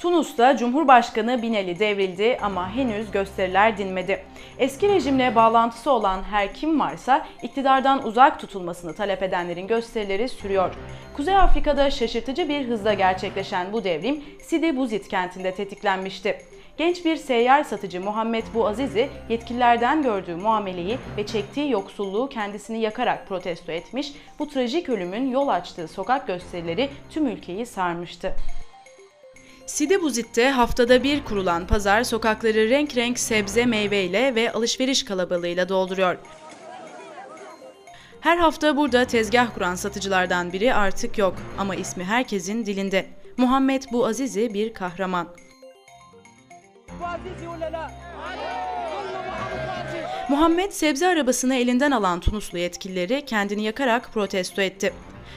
Tunus'ta Cumhurbaşkanı Binali devrildi ama henüz gösteriler dinmedi. Eski rejimle bağlantısı olan her kim varsa iktidardan uzak tutulmasını talep edenlerin gösterileri sürüyor. Kuzey Afrika'da şaşırtıcı bir hızla gerçekleşen bu devrim Sidi Bouzid kentinde tetiklenmişti. Genç bir seyyar satıcı Muhammed Buazizi yetkililerden gördüğü muameleyi ve çektiği yoksulluğu kendisini yakarak protesto etmiş, bu trajik ölümün yol açtığı sokak gösterileri tüm ülkeyi sarmıştı. Sidebuzit'te haftada bir kurulan pazar sokakları renk renk sebze meyveyle ve alışveriş kalabalığıyla dolduruyor. Her hafta burada tezgah kuran satıcılardan biri artık yok ama ismi herkesin dilinde. Muhammed Bu Aziz'i bir kahraman. Muhammed sebze arabasını elinden alan Tunuslu yetkilileri kendini yakarak protesto etti.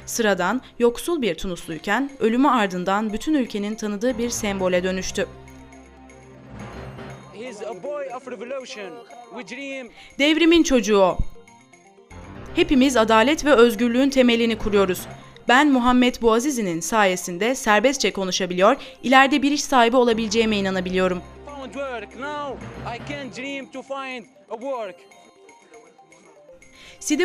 Sıradan, yoksul bir Tunusluyken ölümü ardından bütün ülkenin tanıdığı bir sembole dönüştü. Devrimin çocuğu o. Hepimiz adalet ve özgürlüğün temelini kuruyoruz. Ben Muhammed Buazizi'nin sayesinde serbestçe konuşabiliyor, ileride bir iş sahibi olabileceğime inanabiliyorum.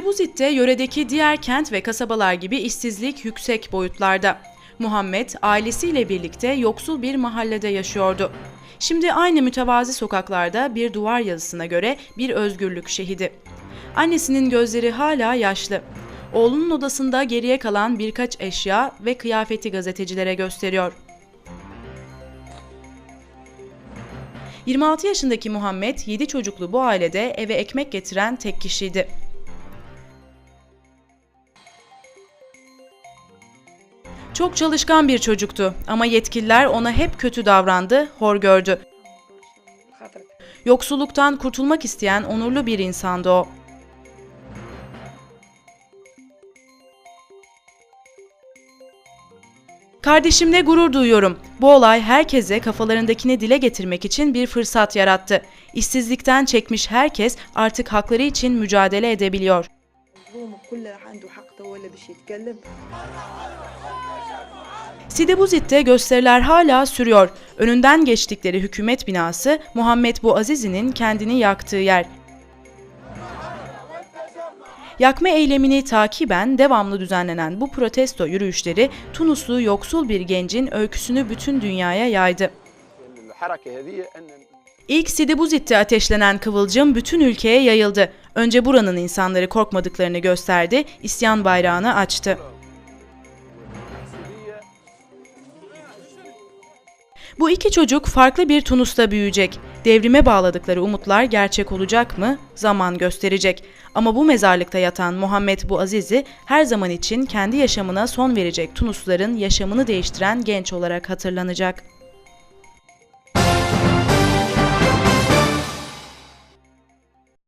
Bouzid'de yöredeki diğer kent ve kasabalar gibi işsizlik yüksek boyutlarda. Muhammed ailesiyle birlikte yoksul bir mahallede yaşıyordu. Şimdi aynı mütevazi sokaklarda bir duvar yazısına göre bir özgürlük şehidi. Annesinin gözleri hala yaşlı. Oğlunun odasında geriye kalan birkaç eşya ve kıyafeti gazetecilere gösteriyor. 26 yaşındaki Muhammed 7 çocuklu bu ailede eve ekmek getiren tek kişiydi. Çok çalışkan bir çocuktu ama yetkililer ona hep kötü davrandı, hor gördü. Yoksulluktan kurtulmak isteyen onurlu bir insandı o. Kardeşimle gurur duyuyorum. Bu olay herkese kafalarındakini dile getirmek için bir fırsat yarattı. İşsizlikten çekmiş herkes artık hakları için mücadele edebiliyor. مظلوم وكل راح عنده حق تو ولا بشي يتكلم Side Bouzid'de gösteriler hala sürüyor. Önünden geçtikleri hükümet binası Muhammed Buazizi'nin kendini yaktığı yer. Yakma eylemini takiben devamlı düzenlenen bu protesto yürüyüşleri Tunuslu yoksul bir gencin öyküsünü bütün dünyaya yaydı. الحركه هذه ان İlk Sidi Bouzid'de ateşlenen kıvılcım bütün ülkeye yayıldı. Önce buranın insanları korkmadıklarını gösterdi, isyan bayrağını açtı. Bu iki çocuk farklı bir Tunus'ta büyüyecek. Devrime bağladıkları umutlar gerçek olacak mı? Zaman gösterecek. Ama bu mezarlıkta yatan Muhammed Buazizi her zaman için kendi yaşamına son verecek Tunusluların yaşamını değiştiren genç olarak hatırlanacak.